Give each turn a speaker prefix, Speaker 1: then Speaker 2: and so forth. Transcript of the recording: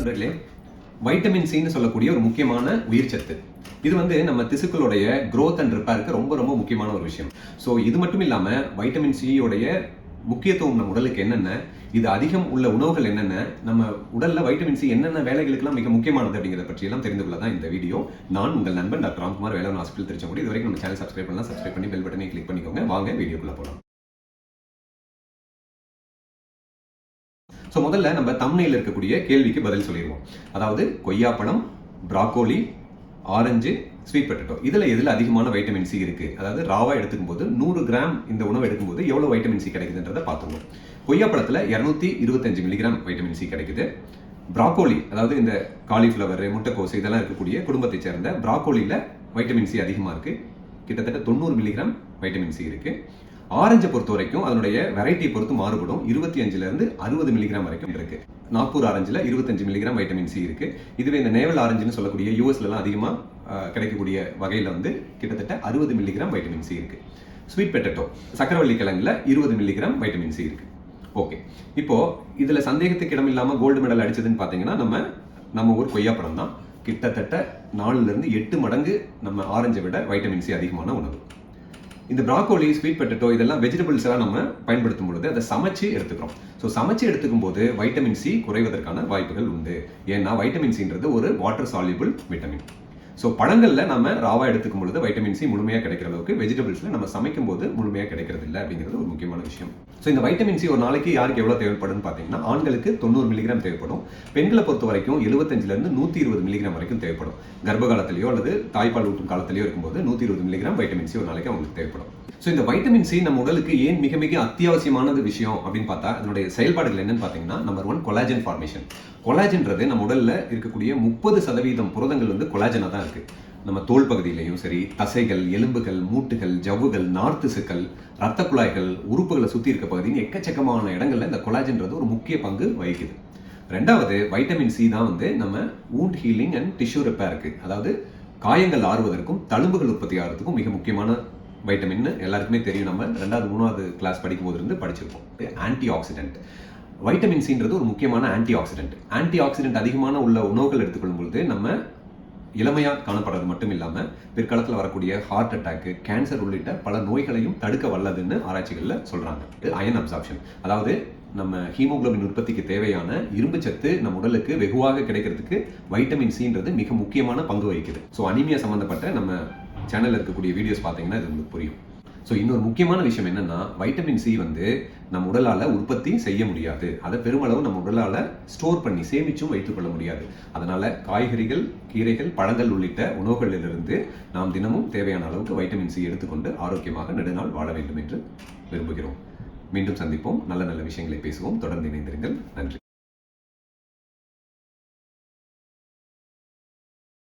Speaker 1: நண்பர்களே வைட்டமின் சின்னு சொல்லக்கூடிய ஒரு முக்கியமான உயிர் சத்து. இது வந்து நம்ம திசுக்களுடைய க்ரோத் அண்ட் ரிப்பேருக்கு ரொம்ப ரொம்ப முக்கியமான ஒரு விஷயம். ஸோ இது மட்டும் இல்லாமல் வைட்டமின் சியோடைய முக்கியத்துவம் நம்ம உடலுக்கு என்னென்ன இது அதிகம் உள்ள உணவுகள் என்னென்ன நம்ம உடலில் வைட்டமின் சி என்னென்ன வேலைகளுக்கெல்லாம் மிக முக்கியமானது அப்படிங்கிறத பற்றியெல்லாம் தெரிந்து கொள்ள தான் இந்த வீடியோ நான் உங்கள் நண்பன் டாக்டர் ராம்குமார் வேலவன் ஹாஸ்பிட்டல் திருச்செங்கோடு. இது வரைக்கும் நம்ம சேனல் சப்ஸ்கிரைப் பண்ணலாம் சப்ஸ்கிரைப் பண்ணி பெல் பட்டனை கிளிக் பண்ணிக்கோங்க. வாங்க வீடியோக்குள்ளே போகலாம் ஸோ முதல்ல நம்ம தமிழில் இருக்கக்கூடிய கேள்விக்கு பதில் சொல்லிடுவோம். அதாவது கொய்யாப்பழம் ப்ராக்கோலி ஆரஞ்சு ஸ்வீட் பொட்டேட்டோ இதில் எதில் அதிகமான வைட்டமின் சி இருக்குது அதாவது ராவா எடுத்துக்கும் போது நூறு கிராம் இந்த உணவு எடுக்கும்போது எவ்வளோ வைட்டமின் சி கிடைக்குதுன்றதை பார்த்துருவோம் கொய்யாப்பழத்தில் இரநூத்தி இருபத்தஞ்சு மில்லிகிராம் வைட்டமின் சி கிடைக்குது. ப்ராக்கோலி அதாவது இந்த காலிஃப்ளவர் முட்டைக்கோசு இதெல்லாம் இருக்கக்கூடிய குடும்பத்தை சேர்ந்த ப்ராக்கோலியில் வைட்டமின் சி அதிகமாக இருக்குது கிட்டத்தட்ட தொண்ணூறு மில்லிகிராம் வைட்டமின் சி இருக்குது ஆரஞ்சை பொறுத்த வரைக்கும் அதனுடைய வெரைட்டியை பொறுத்து மாறுபடும். இருபத்தி அஞ்சுல இருந்து அறுபது மில்லிகிராம் வரைக்கும் இருக்கு. நாக்பூர் ஆரஞ்சில் இருபத்தஞ்சு மில்லிகிராம் வைட்டமின் சி இருக்கு. இதுவே இந்த நேவல் ஆரஞ்சுன்னு சொல்லக்கூடிய யூஎஸ்லாம் அதிகமாக கிடைக்கக்கூடிய வகையில் வந்து கிட்டத்தட்ட அறுபது மில்லிகிராம் வைட்டமின் சி இருக்கு. ஸ்வீட் பெட்டட்டோ சக்கரவள்ளி கிழங்குல இருபது மில்லிகிராம் வைட்டமின் சி இருக்கு. ஓகே இப்போ இதுல சந்தேகத்துக்கு இடம் இல்லாமல் கோல்டு மெடல் அடிச்சதுன்னு பார்த்தீங்கன்னா நம்ம நம்ம ஊர் கொய்யாப்பழம் தான் கிட்டத்தட்ட நாலுல இருந்து எட்டு மடங்கு நம்ம ஆரஞ்சை விட வைட்டமின் சி அதிகமான உணவு. இந்த ப்ராக்கோலி ஸ்வீட் பெட்டட்டோ இதெல்லாம் வெஜிடபிள்ஸ் எல்லாம் நம்ம பயன்படுத்தும் பொழுது அதை சமைச்சு எடுத்துக்கிறோம். ஸோ சமைச்சு எடுத்துக்கும் போது வைட்டமின் சி குறைவதற்கான வாய்ப்புகள் உண்டு. ஏன்னா வைட்டமின் சின்றது ஒரு வாட்டர் சால்யூபிள் விட்டமின் ஸோ பழங்களில் நம்ம ராவா எடுத்துக்கும் பொழுது வைட்டமின் சி முழுமையாக கிடைக்கிற அளவுக்கு வெஜிடபிள்ஸில் நம்ம சமைக்கும் போது முழுமையாக கிடைக்கிறது இல்லை அப்படிங்கிறது ஒரு முக்கியமான விஷயம். ஸோ இந்த வைட்டமின் சி ஒரு நாளைக்கு யாருக்கு எவ்வளோ தேவைப்படும்னு பார்த்தீங்கன்னா ஆண்களுக்கு தொண்ணூறு மில்லிகிராம் தேவைப்படும். பெண்களை பொறுத்த வரைக்கும் எழுபத்தஞ்சிலேருந்து நூற்றி இருபது மில்லிகிராம் வரைக்கும் தேவைப்படும். கர்ப்ப காலத்திலேயோ அல்லது தாய்ப்பால் ஊட்டும் காலத்திலேயோ இருக்கும்போது நூற்றி இருபது மில்லிகிராம் வைட்டமின் சி ஒரு நாளைக்கு அவங்களுக்கு தேவைப்படும். ஸோ இந்த வைட்டமின் சி நம்ம உடலுக்கு ஏன் மிக மிக அத்தியாவசியமானது விஷயம் அப்படின்னு பார்த்தா அதனுடைய செயல்பாடுகள் என்னன்னு பார்த்தீங்கன்னா நம்பர் ஒன் கொலாஜன் ஃபார்மேஷன் கொலாஜின்றது நம்ம உடல்ல இருக்கக்கூடிய முப்பது சதவீதம் புரதங்கள் வந்து கொலாஜனாக தான் இருக்கு. நம்ம தோல் பகுதியிலையும் சரி தசைகள் எலும்புகள் மூட்டுகள் ஜவ்வுகள் நார்த்திசுக்கள் ரத்த குழாய்கள் உறுப்புகளை சுற்றி இருக்க பகுதின்னு எக்கச்சக்கமான இடங்கள்ல இந்த கொலாஜன்றது ஒரு முக்கிய பங்கு வகிக்குது. ரெண்டாவது வைட்டமின் சி தான் வந்து நம்ம வூண்ட் ஹீலிங் அண்ட் டிஷ்யூ ரிப்பேருக்கு அதாவது காயங்கள் ஆறுவதற்கும் தழும்புகள் உற்பத்தி ஆகிறதுக்கும் மிக முக்கியமான வைட்டமின்னு எல்லாருக்குமே தெரியும். நம்ம ரெண்டாவது மூணாவது கிளாஸ் படிக்கும் போது இருந்து படிச்சிருப்போம். ஆன்டி ஆக்சிடென்ட் வைட்டமின் சின்றது ஒரு முக்கியமான ஆன்டி ஆக்சிடென்ட் ஆன்டி ஆக்சிடென்ட் அதிகமான உள்ள உணவுகள் எடுத்துக்கொள்ளும் பொழுது நம்ம இளமையாக காணப்படுறது மட்டும் இல்லாமல் பிற்காலத்தில் வரக்கூடிய ஹார்ட் அட்டாக்கு கேன்சர் உள்ளிட்ட பல நோய்களையும் தடுக்க வல்லதுன்னு ஆராய்ச்சிகளில் சொல்கிறாங்க அயன் அப்சார்ப்ஷன் அதாவது நம்ம ஹீமோகுளோபின் உற்பத்திக்கு தேவையான இரும்பு சத்து நம்ம உடலுக்கு வெகுவாக கிடைக்கிறதுக்கு வைட்டமின் சின்றது மிக முக்கியமான பங்கு வகிக்குது. ஸோ அனிமியா சம்மந்தப்பட்ட நம்ம சேனலில் இருக்கக்கூடிய வீடியோஸ் பார்த்தீங்கன்னா இது உங்களுக்கு புரியும். ஸோ இன்னொரு முக்கியமான விஷயம் என்னென்னா வைட்டமின் சி வந்து நம்ம உடலால் உற்பத்தி செய்ய முடியாது. அதை பெருமளவு நம்ம உடலால் ஸ்டோர் பண்ணி சேமிச்சும் வைத்துக்கொள்ள முடியாது. அதனால் காய்கறிகள் கீரைகள் பழங்கள் உள்ளிட்ட உணவுகளிலிருந்து நாம் தினமும் தேவையான அளவுக்கு வைட்டமின் சி எடுத்துக்கொண்டு ஆரோக்கியமாக நெடுநாள் வாழ வேண்டும் என்று விரும்புகிறோம். மீண்டும் சந்திப்போம். நல்ல நல்ல விஷயங்களை பேசுவோம். தொடர்ந்து இணைந்திருங்கள். நன்றி.